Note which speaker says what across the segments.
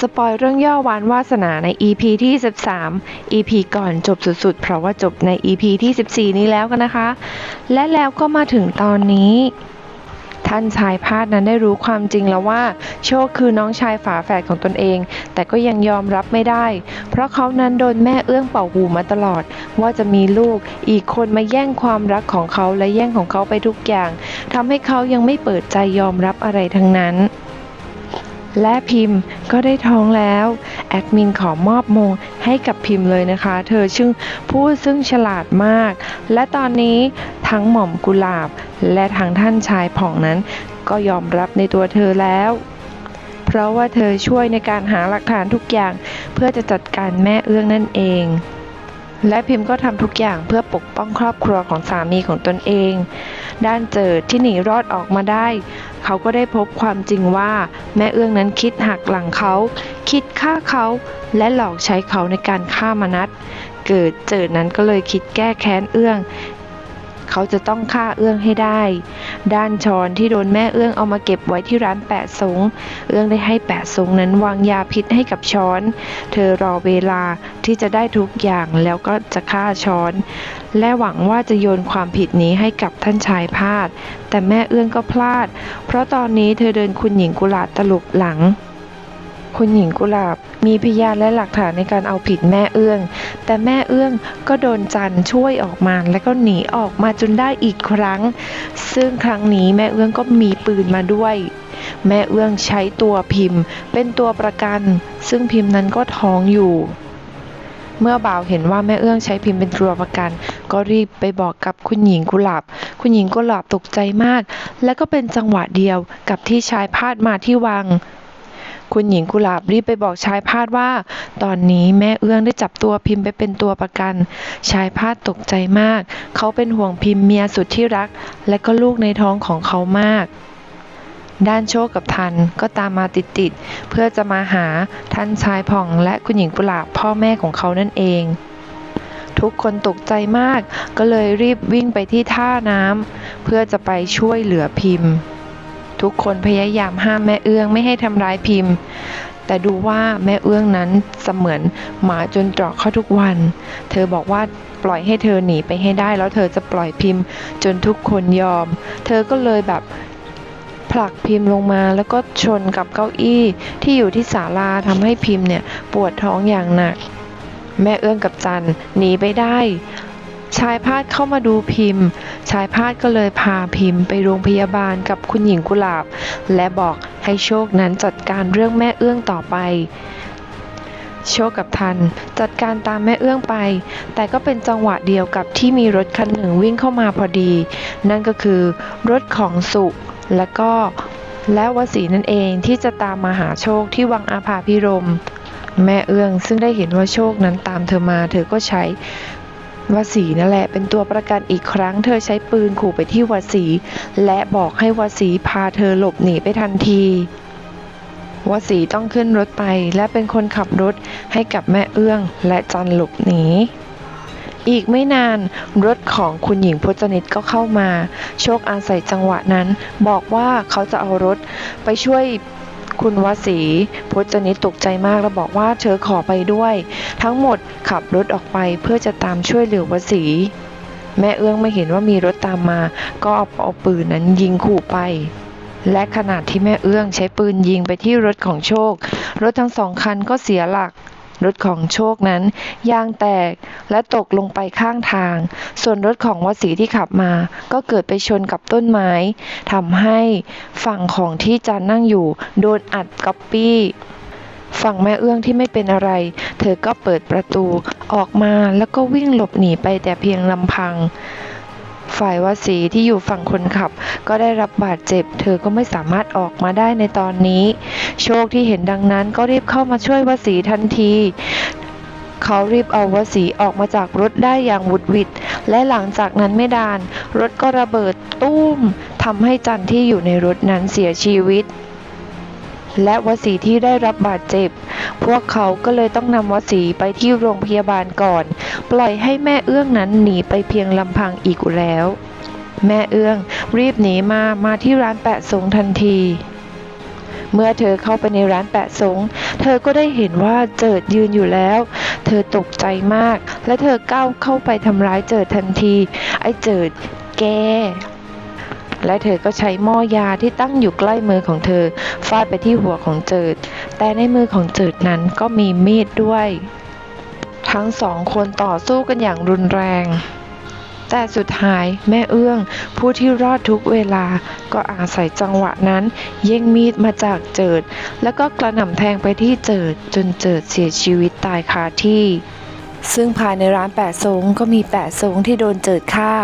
Speaker 1: สปอยเรื่องย่อวานวาสนาใน EP ที่ 13 EP ก่อนจบสุดๆ เพราะว่าจบใน EP ที่ 14 นี้แล้วกันนะคะ และแล้วก็มาถึงตอนนี้ ท่านชายพาดนั้นได้รู้ความจริงแล้วว่า โชคคือน้องชายฝาแฝดของตนเอง แต่ก็ยังยอมรับไม่ได้ เพราะเขานั้นโดนแม่เอื้องเป่าหูมาตลอด ว่าจะมีลูกอีกคนมาแย่งความรักของเขาและแย่งของเขาไปทุกอย่างทำให้เขายังไม่เปิดใจยอมรับอะไรทั้งนั้น และพิมพ์ก็ได้ท้องแล้ว แอดมินขอมอบมงให้กับพิมพ์เลยนะคะ เธอซึ่งพูดซึ่งฉลาดมาก และตอนนี้ทั้งหม่อมกุหลาบ และทางท่านชายผ่องนั้น ก็ยอมรับในตัวเธอแล้ว เพราะว่าเธอช่วยในการหาหลักฐานทุกอย่าง เพื่อจะจัดการแม่เอื้องนั่นเอง และพิมพ์ก็ทำทุกอย่างเพื่อปกป้องครอบครัวของสามีของตนเอง ด้านเจิดที่หนีรอดออกมาได้ เขาก็ได้พบความจริงว่า แม่เอื้องนั้นคิดหักหลังเขา คิดฆ่าเขาและหลอกใช้เขาในการฆ่ามนัดเกิดเจิดนั้นก็เลยคิดแก้แค้นเอื้อง เขาจะต้องฆ่าเอื้องให้ได้ ด้านชอนที่โดนแม่เอื้องเอามาเก็บไว้ที่ร้านแปะสง เอื้องได้ให้แปะสงนั้นวางยาพิษให้กับช้อน เธอรอเวลาที่จะได้ทุกอย่างแล้วก็จะฆ่าช้อน และหวังว่าจะโยนความผิดนี้ให้กับท่านชายพาด แต่แม่เอื้องก็พลาด เพราะตอนนี้เธอเดินคุณหญิงกุหลาบตลบหลัง คุณหญิงกุหลาบ มีพยานและหลักฐานในการเอาผิดแม่เอื้อง แต่แม่เอื้องก็โดนจันช่วยออกมาและก็หนีออกมาจนได้อีกครั้ง ซึ่งครั้งนี้แม่เอื้องก็มีปืนมาด้วย แม่เอื้องใช้ตัวพิมพ์ เป็นตัวประกัน ซึ่งพิมพ์นั้นก็ท้องอยู่เมื่อบ่าวเห็นว่าแม่เอื้องใช้พิมพ์เป็นตัวประกัน ก็รีบไปบอกกับคุณหญิงกุหลาบ คุณหญิงกุหลาบตกใจมาก และก็เป็นจังหวะเดียวกับที่ชายพาดมาที่วัง คุณหญิงกุหลาบรีบไปบอกชายพาดว่า ตอนนี้แม่เอื้องได้จับตัวพิมพ์ไปเป็นตัวประกัน ชายพาดตกใจมาก เขาเป็นห่วงพิมพ์เมียสุดที่รัก และก็ลูกในท้องของเขามากด้านโชคกับทันก็ตามมาติดๆ เพื่อจะมาหาท่านชายผ่องและคุณหญิงกุหลาบพ่อแม่ของเขานั่นเอง ทุกคนตกใจมากก็เลยรีบวิ่งไปที่ท่าน้ำเพื่อจะไปช่วยเหลือพิมพ์ ทุกคนพยายามห้ามแม่เอื้องไม่ให้ทำร้ายพิมพ์ แต่ดูว่าแม่เอื้องนั้นเสมือนหมาจนตรอกเข้าทุกวัน เธอบอกว่าปล่อยให้เธอหนีไปให้ได้แล้วเธอจะปล่อยพิมพ์ จนทุกคนยอม เธอก็เลยแบบผลักพิมพ์ลงมาแล้วก็ชนกับเก้าอี้ที่อยู่ที่ศาลาทำให้พิมพ์เนี่ยปวดท้องอย่างหนัก แม่เอื้องกับจันหนีไปได้ ชายพาดเข้ามาดูพิมพ์ ชายพาดก็เลยพาพิมพ์ไปโรงพยาบาลกับคุณหญิงกุหลาบ และบอกให้โชคนั้นจัดการเรื่องแม่เอื้องต่อไป โชคกับทันจัดการตามแม่เอื้องไป แต่ก็เป็นจังหวะเดียวกับที่มีรถคันหนึ่งวิ่งเข้ามาพอดี นั่นก็คือ รถของสุและก็และวสีนั่นเองที่จะตามมาหาโชคที่วังอาภาพิรม แม่เอื้องซึ่งได้เห็นว่าโชคนั้นตามเธอมา เธอก็ใช้ วสีนั่นแหละเป็นตัวประกันอีกครั้ง เธอใช้ปืนขู่ไปที่วสี และบอกให้วสีพาเธอหลบหนีไปทันทีวสีต้องขึ้นรถไปและเป็นคนขับรถให้กับแม่เอื้องและจันหลบหนีอีกไม่นานรถของคุณหญิงพจนิตก็เข้ามา โชคอาศัยจังหวะนั้น บอกว่าเขาจะเอารถไปช่วย คุณวสีพจนิตตกใจมากและบอกว่าเธอขอไปด้วย ทั้งหมดขับรถออกไปเพื่อจะตามช่วยเหลือวสี แม่เอื้องไม่เห็นว่ามีรถตามมา ก็เอาเอาปืนนั้นยิงขู่ไป และขณะที่แม่เอื้องใช้ปืนยิงไปที่รถของโชค รถทั้งสองคันก็เสียหลัก รถของโชคนั้นยางแตกและตกลงไปข้างทาง ส่วนรถของวสีที่ขับมา ก็เกิดไปชนกับต้นไม้ทำให้ฝั่งของที่จันนั่งอยู่ โดนอัดก๊อปปี้ฝั่งแม่เอื้องที่ไม่เป็นอะไร เธอก็เปิดประตูออกมาแล้วก็วิ่งหลบหนีไปแต่เพียงลำพัง ฝ่ายวสีที่อยู่ฝั่งคนขับ ก็ได้รับบาดเจ็บ เธอก็ไม่สามารถออกมาได้ในตอนนี้ โชคที่เห็นดังนั้นก็รีบเข้ามาช่วยวสีทันที เขารีบเอาวสีออกมาจากรถได้อย่างหวุดหวิดและหลังจากนั้นไม่ดาน รถก็ระเบิดตุ้มทำให้จันที่อยู่ในรถนั้นเสียชีวิต และวสีที่ได้รับบาดเจ็บ พวกเขาก็เลยต้องนำวสีไปที่โรงพยาบาลก่อน ปล่อยให้แม่เอื้องนั้นหนีไปเพียงลำพังอีกแล้ว แม่เอื้องรีบหนีมามาที่ร้านแปะสงทันที เมื่อเธอเข้าไปในร้านแปะสง เธอก็ได้เห็นว่าเจิดยืนอยู่แล้ว เธอตกใจมาก และเธอก้าวเข้าไปทำร้ายเจิดทันที ไอ้เจิดแก และเธอก็ใช้หม้อยาที่ตั้งอยู่ใกล้มือของเธอ ฟาดไปที่หัวของเจิด แต่ในมือของเจิดนั้นก็มีมีดด้วย ทั้งสองคนต่อสู้กันอย่างรุนแรง แต่สุดท้ายแม่เอื้อง ผู้ที่รอดทุกเวลาก็อาศัยจังหวะนั้น เย่งมีดมาจากเจิด แล้วก็กระหน่ำแทงไปที่เจิดจนเจิดเสียชีวิตตายคาที่ ซึ่งภายในร้านแปะสงก็มีแปะสงที่โดนเจิดฆ่า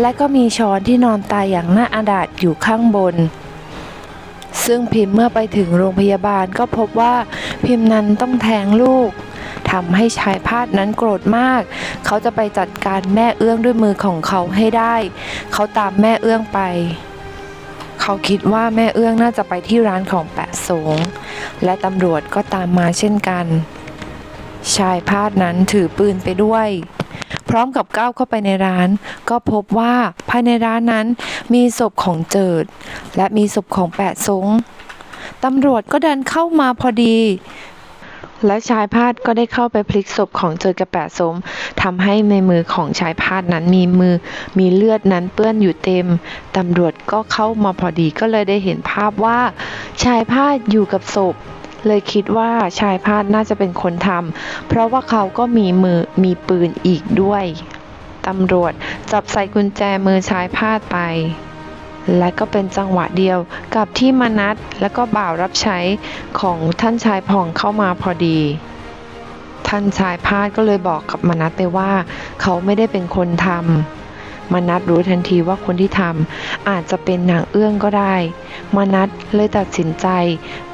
Speaker 1: และก็มีช้อนที่นอนตายอย่างน่าอาดาดอยู่ข้างบน ซึ่งพิมพ์เมื่อไปถึงโรงพยาบาลก็พบว่าพิมพ์นั้นต้องแทงลูกทำให้ชายพาดนั้นโกรธมาก เขาจะไปจัดการแม่เอื้องด้วยมือของเขาให้ได้ เขาตามแม่เอื้องไป เขาคิดว่าแม่เอื้องน่าจะไปที่ร้านของแปะสงและตำรวจก็ตามมาเช่นกัน ชายพาดนั้นถือปืนไปด้วย พร้อมกับก้าวเข้าไปในร้าน ก็พบว่าภายในร้านนั้นมีศพของเจิด และมีศพของแปะสงตำรวจก็เดินเข้ามาพอดี และชายพาดก็ได้เข้าไปพลิกศพของเจิดกับแปะสมทำให้ในมือของชายพาดนั้นมีมือ มีเลือดนั้นเปื้อนอยู่เต็มตำรวจก็เข้ามาพอดีก็เลยได้เห็นภาพว่า ชายพาดอยู่กับศพ เลยคิดว่าชายพาดน่าจะเป็นคนทำเพราะว่าเขาก็มีมือมีปืนอีกด้วยตำรวจจับใส่กุญแจมือชายพาดไป และก็เป็นจังหวะเดียวกับที่มนัสและก็บ่าวรับใช้ของท่านชายผ่องเข้ามาพอดี ท่านชายพาดก็เลยบอกกับมนัสไปว่า เขาไม่ได้เป็นคนทำ มนัสรู้ทันทีว่าคนที่ทำอาจจะเป็นนางเอื้องก็ได้มนัสเลยตัดสินใจ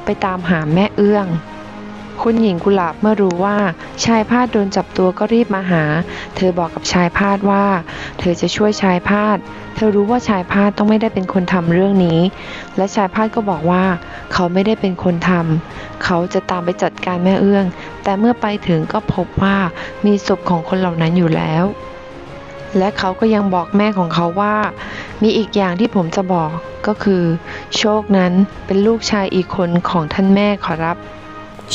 Speaker 1: ไปตามหาแม่เอื้อง คุณหญิงกุหลาบเมื่อรู้ว่าชายพาดโดนจับตัวก็รีบมาหา เธอบอกกับชายพาดว่า เธอจะช่วยชายพาด เธอรู้ว่าชายพาดต้องไม่ได้เป็นคนทำเรื่องนี้ และชายพาดก็บอกว่า เขาไม่ได้เป็นคนทำเขาจะตามไปจัดการแม่เอื้อง แต่เมื่อไปถึงก็พบว่ามีศพของคนเหล่านั้นอยู่แล้ว และเขาก็ยังบอกแม่ของเขาว่า มีอีกอย่างที่ผมจะบอกก็คือ โชคนั้นเป็นลูกชายอีกคนของท่านแม่ขอรับ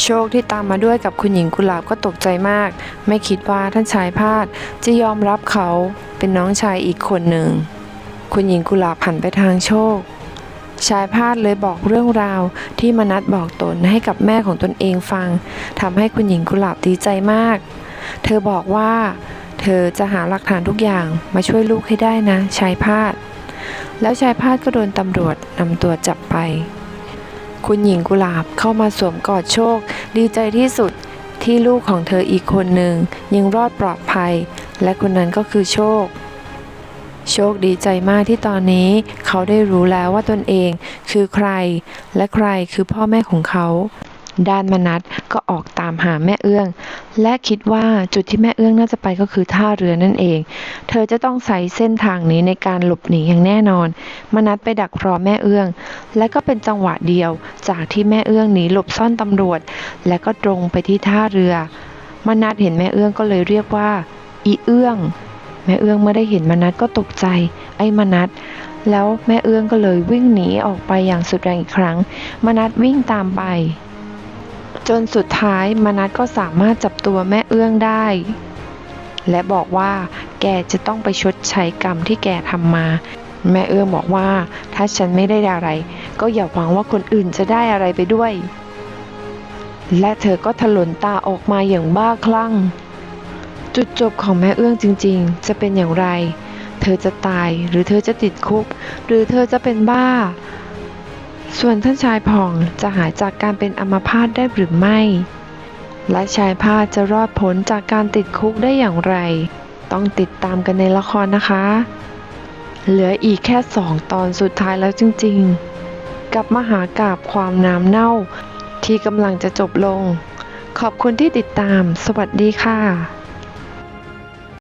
Speaker 1: โชคที่ตามมาด้วยกับคุณหญิงกุหลาบก็ตกใจมาก ไม่คิดว่าท่านชายพาดจะยอมรับเขาเป็นน้องชายอีกคนหนึ่ง คุณหญิงกุหลาบหันไปทางโชค ชายพาดเลยบอกเรื่องราวที่มนัดบอกตนให้กับแม่ของตนเองฟังทำให้คุณหญิงกุหลาบดีใจมาก เธอบอกว่า เธอจะหาหลักฐานทุกอย่างมาช่วยลูกให้ได้นะ ชายพาด แล้วชายพาดก็โดนตำรวจนำตัวจับไป คุณหญิงกุหลาบเข้ามาสวมกอดโชค ดีใจที่สุดที่ลูกของเธออีกคนหนึ่งยังรอดปลอดภัย และคนนั้นก็คือโชค โชคดีใจมากที่ตอนนี้เขาได้รู้แล้วว่าตนเองคือใคร และใครคือพ่อแม่ของเขา ด้านมนัสก็ออกตามหาแม่เอื้อง และคิดว่าจุดที่แม่เอื้องน่าจะไปก็คือท่าเรือนั่นเอง เธอจะต้องใช้เส้นทางนี้ในการหลบหนีอย่างแน่นอน มนัสไปดักรอแม่เอื้อง และก็เป็นจังหวะเดียวจากที่แม่เอื้องหนีหลบซ่อนตำรวจ และก็ตรงไปที่ท่าเรือ มนัสเห็นแม่เอื้องก็เลยเรียกว่า อีเอื้องแม่เอื้องเมื่อได้เห็นมนัสก็ตกใจ ไอ้มนัสแล้วแม่เอื้องก็เลยวิ่งหนีออกไปอย่างสุดแรงอีกครั้ง มนัสวิ่งตามไป จนสุดท้ายมนัสก็สามารถจับตัวแม่เอื้องได้ และบอกว่าแกจะต้องไปชดใช้กรรมที่แกทำมา แม่เอื้องบอกว่า ถ้าฉันไม่ได้อะไร ก็อย่าหวังว่าคนอื่นจะได้อะไรไปด้วย และเธอก็ถลนตาออกมาอย่างบ้าคลั่ง จุดจบของแม่เอื้องจริงๆ จะเป็นอย่างไร เธอจะตายหรือเธอจะติดคุก หรือเธอจะเป็นบ้า ส่วนท่านชายผ่องจะหายจากการเป็นอัมพาตได้หรือไม่ และชายพาจะรอดพ้นจากการติดคุกได้อย่างไร ต้องติดตามกันในละครนะคะ เหลืออีกแค่สองตอนสุดท้ายแล้วจริงๆ กับมหากาบความน้ำเน่าที่กำลังจะจบลง ขอบคุณที่ติดตาม สวัสดีค่ะ